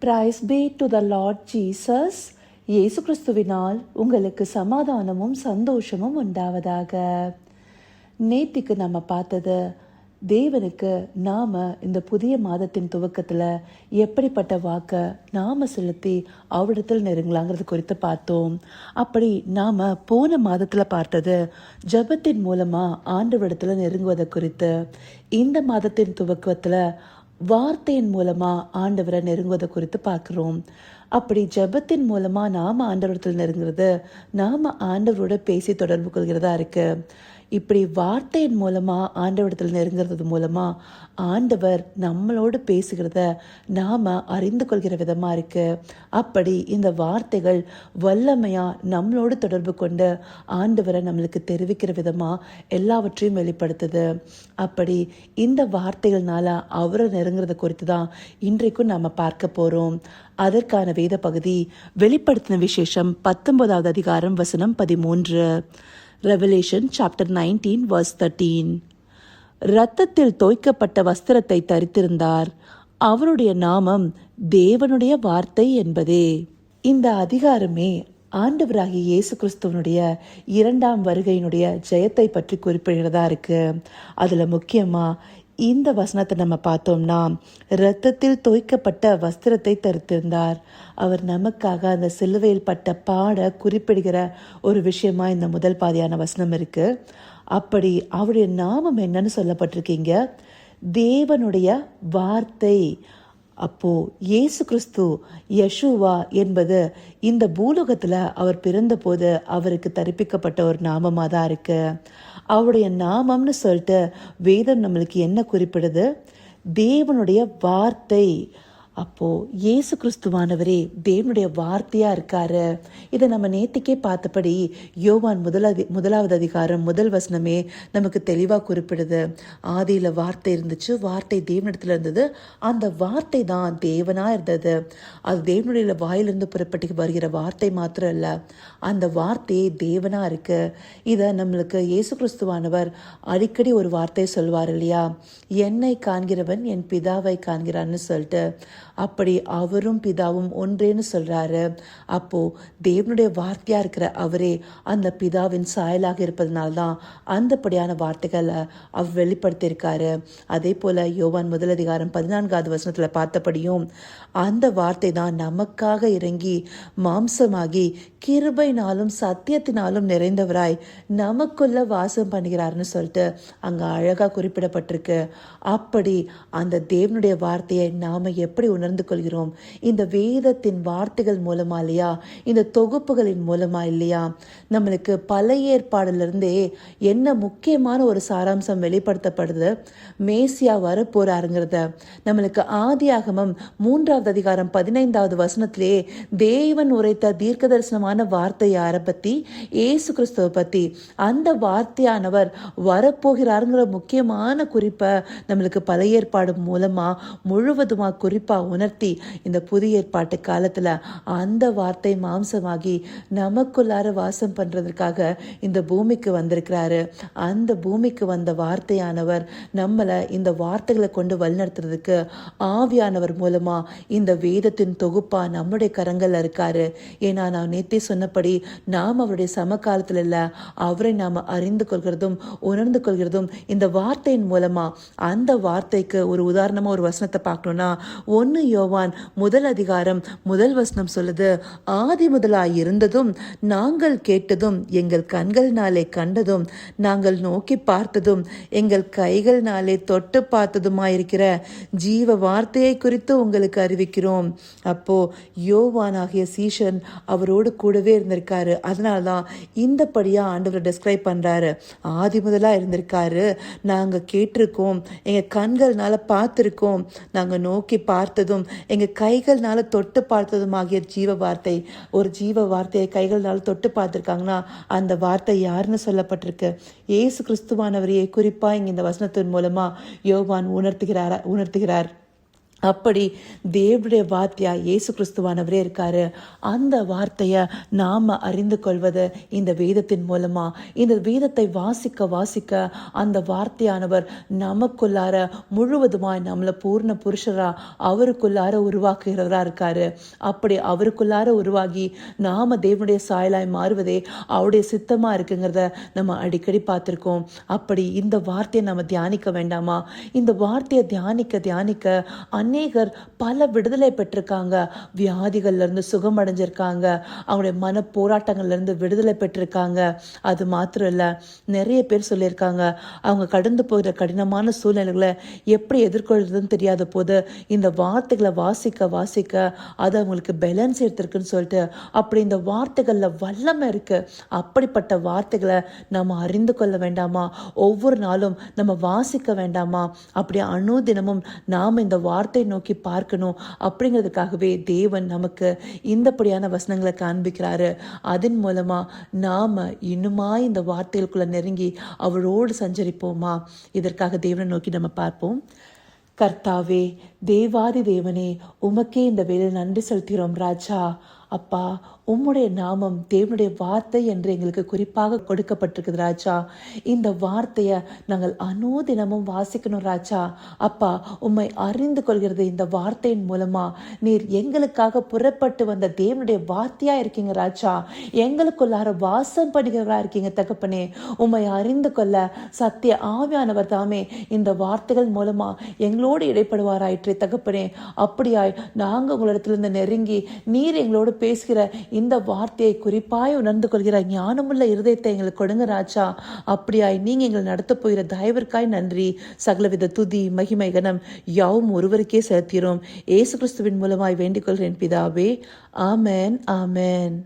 Praise be to the Lord Jesus இயேசு கிறிஸ்துவினால் உங்களுக்கு சமாதானமும் சந்தோஷமும் உண்டாவதாக. நேத்திக்கு நம்ம பார்த்தது தேவனுக்கு நாம இந்த புதிய மாதத்தின் துவக்கத்துல எப்படிப்பட்ட வாக்க நாம செலுத்தி அவரிடத்தில் நெருங்கலாங்கிறது குறித்து பார்த்தோம். அப்படி நாம போன மாதத்துல பார்த்தது ஜெபத்தின் மூலமா ஆண்டவரிடத்துல நெருங்குவதை குறித்து. இந்த மாதத்தின் துவக்கத்துல வார்த்தையின் மூலமா ஆண்டவரை நெருங்குவதை குறித்து பார்க்கிறோம். அப்படி ஜெபத்தின் மூலமா நாம ஆண்டவரத்தில் நெருங்குறது நாம ஆண்டவரோட பேசி தொடர்பு கொள்கிறதா இருக்கு. இப்படி வார்த்தையின் மூலமாக ஆண்டவரிடத்தில் நெருங்குறது மூலமாக ஆண்டவர் நம்மளோடு பேசுகிறத நாம் அறிந்து கொள்கிற விதமாக இருக்குது அப்படி இந்த வார்த்தைகள் வல்லமையாக நம்மளோடு தொடர்பு கொண்டு ஆண்டவரை நம்மளுக்கு தெரிவிக்கிற விதமாக எல்லாவற்றையும் வெளிப்படுத்துது. அப்படி இந்த வார்த்தைகள்னால அவரை நெருங்கிறத குறித்து தான் இன்றைக்கும் நாம் பார்க்க போகிறோம் அதற்கான வேத பகுதி வெளிப்படுத்தின விசேஷம் பத்தொன்பதாவது அதிகாரம் வசனம் பதிமூன்று. Revelation chapter nineteen verse thirteen இரத்தத்தில் தோய்க்கப்பட்ட வஸ்திரத்தை தரித்திருந்தார். அவருடைய நாமம் தேவனுடைய வார்த்தை என்பதே. இந்த அதிகாரமே ஆண்டவராகிய இயேசு கிறிஸ்துவனுடைய இரண்டாம் வருகையினுடைய ஜெயத்தை பற்றி குறிப்பிடுகிறதா இருக்கு. அதில் முக்கியமாக இந்த வசனத்தை நம்ம பார்த்தோம்னா இரத்தத்தில் தோய்க்கப்பட்ட வஸ்திரத்தை தரித்திருந்தார். அவர் நமக்காக அந்த சிலுவையில் பட்ட பாட குறிப்பிடுகிற ஒரு விஷயமா இந்த முதல் பாதியான வசனம் இருக்கு. அப்படி அவருடைய நாமம் என்னன்னு சொல்லப்பட்டிருக்கீங்க. தேவனுடைய வார்த்தை. அப்போ இயேசு கிறிஸ்து யஷுவா என்பது இந்த பூலோகத்தில் அவர் பிறந்தபோது அவருக்கு தரிப்பிக்கப்பட்ட ஒரு நாமமாக தான் இருக்குது அவருடைய நாமம்னு சொல்லிட்டு வேதம் நம்மளுக்கு என்ன குறிப்பிடுது? தேவனுடைய வார்த்தை. அப்போ இயேசு கிறிஸ்துவானவரே தேவனுடைய வார்த்தையா இருக்காரு. இதை நம்ம நேத்திக்கே பார்த்தபடி யோவான் முதலாவது முதலாவது அதிகாரம் முதல் வசனமே நமக்கு தெளிவாக குறிப்பிடுது. ஆதியில் வார்த்தை இருந்துச்சு வார்த்தை தேவனிடத்துல இருந்தது. அந்த வார்த்தை தான் தேவனா இருந்தது. அது தேவனுடைய வாயிலிருந்து புறப்பட்டு வருகிற வார்த்தை மாத்திரம் அல்ல அந்த வார்த்தையே தேவனா இருக்கு. இதை நம்மளுக்கு இயேசு கிறிஸ்துவானவர் அடிக்கடி ஒரு வார்த்தையை சொல்வார் இல்லையா? என்னை காண்கிறவன் என் பிதாவை காண்கிறான்னு சொல்லிட்டு. அப்படி அவரும் பிதாவும் ஒன்றேன்னு சொல்கிறாரு அப்போ தேவனுடைய வார்த்தையாக இருக்கிற அவரே அந்த பிதாவின் சாயலாக இருப்பதனால தான் அந்தப்படியான வார்த்தைகளை அவர் வெளிப்படுத்தியிருக்காரு. அதே போல் யோவான் முதல் அதிகாரம் பதினான்காவது வசனத்தில் பார்த்தபடியும் அந்த வார்த்தை தான் நமக்காக இறங்கி மாம்சமாகி கிருபைனாலும் சத்தியத்தினாலும் நிறைந்தவராய் நமக்குள்ள வாசம் பண்ணுகிறாருன்னு சொல்லிட்டு அங்கே அழகாக குறிப்பிடப்பட்டிருக்கு. அப்படி அந்த தேவனுடைய வார்த்தையை நாம எப்படி உணர்ந்து கொள்கிறோம் இந்த வேதத்தின் வார்த்தைகள் மூலமா இல்லையா? இந்த தொகுப்புகளின் மூலமா இல்லையா? நம்மளுக்கு பழைய ஏற்பாடுல இருந்தே என்ன முக்கியமான ஒரு சாராம்சம் வெளிப்படுத்தப்படுது? மேசியா வர போறாருங்கிறத நம்மளுக்கு ஆதியாகமம் மூன்றாவது அதிகாரம் பதினைந்தாவது வசனத்திலே தேவன் உரைத்த தீர்க்க தரிசனமான வார்த்தை யாரை பத்தி ஏசு கிறிஸ்துவை பத்தி அந்த வார்த்தையானவர் வரப்போகிறாருங்கிற முக்கியமான குறிப்பை நம்மளுக்கு பழைய ஏற்பாடு மூலமா முழுவதுமா குறிப்பா உணர்த்தி இந்த புதிய ஏற்பாட்டு காலத்தில் அந்த வார்த்தை மாம்சமாகி நமக்குள்ளார வாசம் பண்ணுறதுக்காக இந்த பூமிக்கு வந்திருக்கிறாரு. அந்த பூமிக்கு வந்த வார்த்தையானவர் நம்மளை இந்த வார்த்தைகளை கொண்டு வழிநடத்துறதுக்கு ஆவியானவர் மூலமாக இந்த வேதத்தின் தொகுப்பாக நம்முடைய கரங்களில் இருக்காரு. ஏன்னா நான் நேத்தே சொன்னபடி நாம் அவருடைய சமகாலத்தில் இல்லை அவரை நாம் அறிந்து கொள்கிறதும் உணர்ந்து கொள்கிறதும் இந்த வார்த்தையின் மூலமாக அந்த வார்த்தைக்கு ஒரு உதாரணமாக ஒரு வசனத்தை பார்க்கணும்னா ஒன்று யோவான் முதல் அதிகாரம் முதல் வசனம் சொல்லுது ஆதி முதலாய் இருந்ததும் நாங்கள் கேட்டதும் எங்கள் கண்கள்னாலே கண்டதும் நாங்கள் நோக்கி பார்த்ததும் எங்கள் கைகள்னாலே தொட்டு பார்த்ததுமாயிருக்கிற ஜீவ வார்த்தையை குறித்து உங்களுக்கு அறிவிக்கிறோம். அப்போ யோவான் ஆகிய சீஷன் அவரோடு கூடவே இருந்திருக்காரு. அதனால தான் இந்தபடியா ஆண்டவர் டிஸ்கிரைப் பண்றாரு. ஆதி முதலா இருந்திருக்காரு நாங்க கேட்டிருக்கோம். எங்க கண்கள்னால பார்த்துருக்கோம். நாங்கள் நோக்கி பார்த்ததும் எங்க கைகள்னால தொட்டு பார்த்ததும் ஆகிய ஜீவ வார்த்தை ஒரு ஜீவ வார்த்தையை கைகள்னால தொட்டு பார்த்திருக்காங்கன்னா அந்த வார்த்தை யாருன்னு சொல்லப்பட்டிருக்கு? ஏசு கிறிஸ்துவானவரையே குறிப்பா இங்க இந்த வசனத்தின் மூலமா யோவான் உணர்த்துகிறாரா உணர்த்துகிறார். அப்படி தேவடைய வார்த்தையா இயேசு கிறிஸ்துவானவரே இருக்காரு. அந்த வார்த்தையை நாம் அறிந்து கொள்வது இந்த வேதத்தின் மூலமா. இந்த வேதத்தை வாசிக்க வாசிக்க அந்த வார்த்தையானவர் நமக்குள்ளார முழுவதுமாய் நம்மளை பூர்ண புருஷரா அவருக்குள்ளார உருவாக்குகிறவரா இருக்காரு. அப்படி அவருக்குள்ளார உருவாகி நாம தேவனுடைய சாயலாய் மாறுவதே அவருடைய சித்தமா இருக்குங்கிறத நம்ம அடிக்கடி பார்த்துருக்கோம். அப்படி இந்த வார்த்தையை நம்ம தியானிக்க வேண்டாமா? இந்த வார்த்தையை தியானிக்க தியானிக்க அன் அநேகர் பல விடுதலை பெற்றிருக்காங்க. வியாதிகள்ல இருந்து சுகம் அடைஞ்சிருக்காங்க. அவங்களுடைய மன போராட்டங்கள்லேருந்து விடுதலை பெற்றிருக்காங்க. அது மாத்திரம் இல்லை நிறைய பேர் சொல்லியிருக்காங்க. அவங்க கடந்து போகிற கடினமான சூழ்நிலைகளை எப்படி எதிர்கொள்றதுன்னு தெரியாத போது இந்த வார்த்தைகளை வாசிக்க வாசிக்க அது அவங்களுக்கு பேலன்ஸ் எடுத்திருக்குன்னு சொல்லிட்டு அப்படி இந்த வார்த்தைகளில் வல்லமை இருக்கு. அப்படிப்பட்ட வார்த்தைகளை நம்ம அறிந்து கொள்ள வேண்டாமா? ஒவ்வொரு நாளும் நம்ம வாசிக்க வேண்டாமா? அப்படி அணுதினமும் நாம் இந்த வார்த்தை நோக்கி பார்க்கணும் அப்படிங்கிறதுக்காகவே தேவன் நமக்கு இந்தப்படியான வசனங்களை காண்பிக்கிறாரு. அதன் மூலமா நாம இன்னுமா இந்த வார்த்தைகளுக்குள்ள நெருங்கி அவரோடு சஞ்சரிப்போமா? இதற்காக தேவனை நோக்கி நம்ம பார்ப்போம். கர்த்தாவே தேவாதி தேவனே உமக்கே இந்த வேலை நன்றி செலுத்துகிறோம் ராஜா. அப்பா உம்முடைய நாமம் தேவனுடைய வார்த்தை என்று எங்களுக்கு குறிப்பாக கொடுக்கப்பட்டிருக்குது ராஜா. இந்த வார்த்தையை நாங்கள் அனுதினமும் வாசிக்கணும் ராஜா. அப்பா உம்மை அறிந்து கொள்கிறது இந்த வார்த்தையின் மூலமா. நீர் எங்களுக்காக புறப்பட்டு வந்த தேவனுடைய வார்த்தையா இருக்கீங்க ராஜா. எங்களுக்குள்ளார வாசம் பண்ணுகிறவரா இருக்கீங்க தகப்பனே. உம்மை அறிந்து கொள்ள சத்திய ஆவியானவர் தாமே இந்த வார்த்தைகள் மூலமா எங்களோடு இடைப்படுவாராயிற்றே தகப்பனே. அப்படியாய் நாங்கள் உங்களிடத்திலிருந்து நெருங்கி நீர் எங்களோடு பேசுகிற இந்த வார்த்தையை குறிப்பாய் உணர்ந்து கொள்கிற ஞானமுள்ள இருதயத்தை எங்களுக்கு கொடுங்க ராஜா. அப்படியாய் நீங்க எங்களை நடத்த போகிற தயவிற்காய் நன்றி. சகலவித துதி மகிமை கனம் யாவும் ஒருவருக்கே செலுத்தினோம் ஏசு கிறிஸ்துவின் மூலமாய் வேண்டிக் கொள்கிறேன் பிதாவே. ஆமேன் ஆமேன்.